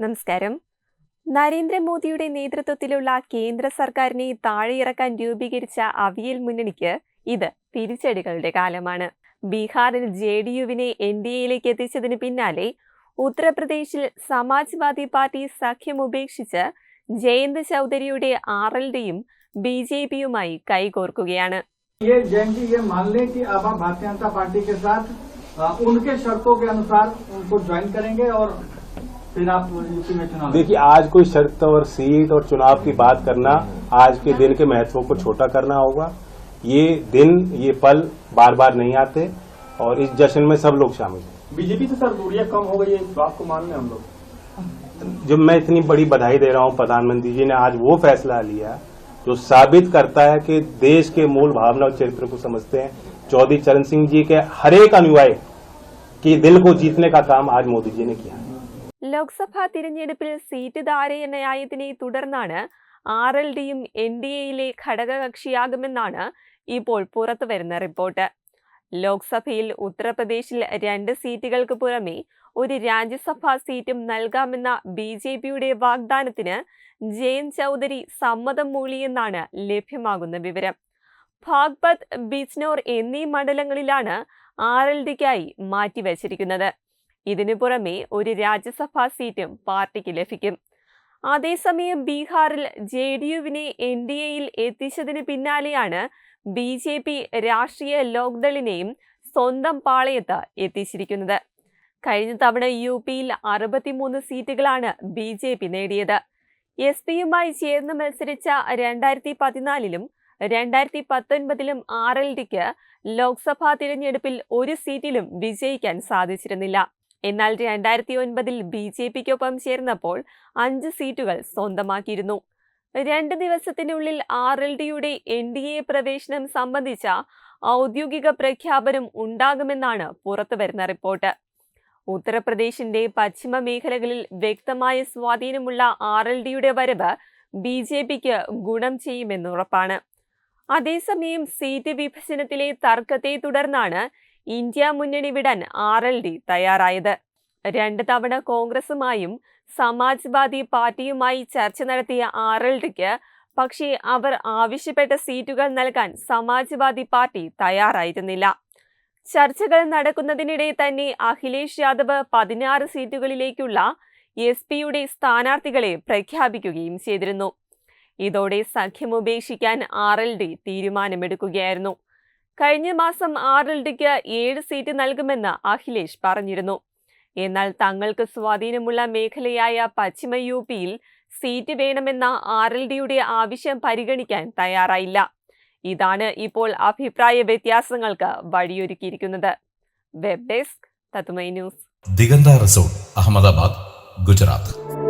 നമസ്കാരം നരേന്ദ്രമോദിയുടെ നേതൃത്വത്തിലുള്ള കേന്ദ്ര സർക്കാരിനെ താഴെയിറക്കാൻ രൂപീകരിച്ച അവിയൽ മുന്നണിക്ക് ഇത് തിരിച്ചടികളുടെ കാലമാണ് ബീഹാറിൽ ജെ ഡി യുവിനെ എൻ ഡി എയിലേക്ക് എത്തിച്ചതിന് പിന്നാലെ ഉത്തർപ്രദേശിൽ സമാജ്വാദി പാർട്ടി സഖ്യം ഉപേക്ഷിച്ച് ജയന്ത് ചൗധരിയുടെ ആർ എൽ ഡിയും ബി ജെ പിയുമായി കൈകോർക്കുകയാണ് ये जैन जी ये मान लें कि अब आप भारतीय जनता पार्टी के साथ अ, उनके शर्तों के अनुसार उनको ज्वाइन करेंगे और फिर आप यूपी में चुनाव देखिए आज कोई शर्त और सीट और चुनाव की बात करना आज के दिन के महत्व को छोटा करना होगा। ये दिन ये पल बार बार नहीं आते और इस जश्न में सब लोग शामिल हैं। बीजेपी से सर दूरियाँ कम हो गई है इस बात को मान लें हम लोग। जब मैं इतनी बड़ी बधाई दे रहा हूँ प्रधानमंत्री जी ने आज वो फैसला लिया जो साबित करता है कि देश के मूल भावना और चरित्र को समझते हैं। चौधरी चरण सिंह जी के हरेक अनुयायी के दिल को जीतने का काम आज मोदी जी ने किया है। ലോക്സഭാ തിരഞ്ഞെടുപ്പിൽ സീറ്റ് ധാരണയായതിനെ തുടർന്നാണ് ആർ എൽ ഡിയും എൻ ഡി എയിലെ ഘടകകക്ഷിയാകുമെന്നാണ് ഇപ്പോൾ പുറത്തു വരുന്ന റിപ്പോർട്ട്. ലോക്സഭയിൽ ഉത്തർപ്രദേശിൽ രണ്ട് സീറ്റുകൾക്ക് പുറമെ ഒരു രാജ്യസഭാ സീറ്റും നൽകാമെന്ന ബി ജെ പിയുടെ വാഗ്ദാനത്തിന് ജയന്ത് ചൗധരി സമ്മതം മൂളിയെന്നാണ് ലഭ്യമാകുന്ന വിവരം. ഭാഗ്പത് ബിജ്നോർ എന്നീ മണ്ഡലങ്ങളിലാണ് ആർ എൽ ഡിക്കായി മാറ്റിവച്ചിരിക്കുന്നത്. ഇതിനു പുറമെ ഒരു രാജ്യസഭാ സീറ്റും പാർട്ടിക്ക് ലഭിക്കും. അതേസമയം ബീഹാറിൽ ജെ ഡി യുവിനെ എൻ ഡി എയിൽ എത്തിച്ചതിന് പിന്നാലെയാണ് ബി ജെ പി രാഷ്ട്രീയ ലോക്ദളിനെയും സ്വന്തം പാളയത്ത് എത്തിച്ചിരിക്കുന്നത്. കഴിഞ്ഞ തവണ യു പിയിൽ അറുപത്തിമൂന്ന് സീറ്റുകളാണ് ബി ജെ പി നേടിയത്. എസ് പിയുമായി ചേർന്ന് മത്സരിച്ച രണ്ടായിരത്തി പതിനാലിലും രണ്ടായിരത്തി പത്തൊൻപതിലും ആർ എൽ ഡിക്ക് ലോക്സഭാ തിരഞ്ഞെടുപ്പിൽ ഒരു സീറ്റിലും വിജയിക്കാൻ സാധിച്ചിരുന്നില്ല. എന്നാൽ രണ്ടായിരത്തി ഒൻപതിൽ ബി ജെ പിക്കൊപ്പം ചേർന്നപ്പോൾ അഞ്ച് സീറ്റുകൾ സ്വന്തമാക്കിയിരുന്നു. രണ്ട് ദിവസത്തിനുള്ളിൽ ആർ എൽ ഡിയുടെ എൻ ഡി എ പ്രവേശനം സംബന്ധിച്ച ഔദ്യോഗിക പ്രഖ്യാപനം ഉണ്ടാകുമെന്നാണ് പുറത്തുവരുന്ന റിപ്പോർട്ട്. ഉത്തർപ്രദേശിന്റെ പശ്ചിമ മേഖലകളിൽ വ്യക്തമായ സ്വാധീനമുള്ള ആർ എൽ ഡിയുടെ വരവ് ബി ജെ പിക്ക് ഗുണം ചെയ്യുമെന്നുറപ്പാണ്. അതേസമയം സീറ്റ് വിഭജനത്തിലെ തർക്കത്തെ തുടർന്നാണ് ഇന്ത്യ മുന്നണി വിടാൻ ആർ എൽ ഡി തയ്യാറായത്. രണ്ട് തവണ കോൺഗ്രസുമായും സമാജ്വാദി പാർട്ടിയുമായി ചർച്ച നടത്തിയ ആർ എൽ ഡിക്ക് പക്ഷേ അവർ ആവശ്യപ്പെട്ട സീറ്റുകൾ നൽകാൻ സമാജ്വാദി പാർട്ടി തയ്യാറായിരുന്നില്ല. ചർച്ചകൾ നടക്കുന്നതിനിടെ തന്നെ അഖിലേഷ് യാദവ് പതിനാറ് സീറ്റുകളിലേക്കുള്ള എസ് പിയുടെ സ്ഥാനാർത്ഥികളെ പ്രഖ്യാപിക്കുകയും ചെയ്തിരുന്നു. ഇതോടെ സഖ്യം ഉപേക്ഷിക്കാൻ ആർ എൽ ഡി തീരുമാനമെടുക്കുകയായിരുന്നു. കഴിഞ്ഞ മാസം ആർ എൽ ഡിക്ക് ഏഴ് സീറ്റ് നൽകുമെന്ന് അഖിലേഷ് പറഞ്ഞിരുന്നു. എന്നാൽ തങ്ങൾക്ക് സ്വാധീനമുള്ള മേഖലയായ പശ്ചിമ യു പിയിൽ സീറ്റ് വേണമെന്ന ആർ എൽ ഡിയുടെ ആവശ്യം പരിഗണിക്കാൻ തയ്യാറായില്ല. ഇതാണ് ഇപ്പോൾ അഭിപ്രായ വ്യത്യാസങ്ങൾക്ക് വഴിയൊരുക്കിയിരിക്കുന്നത്. Web desk news. Diganta resort Ahmedabad Gujarat.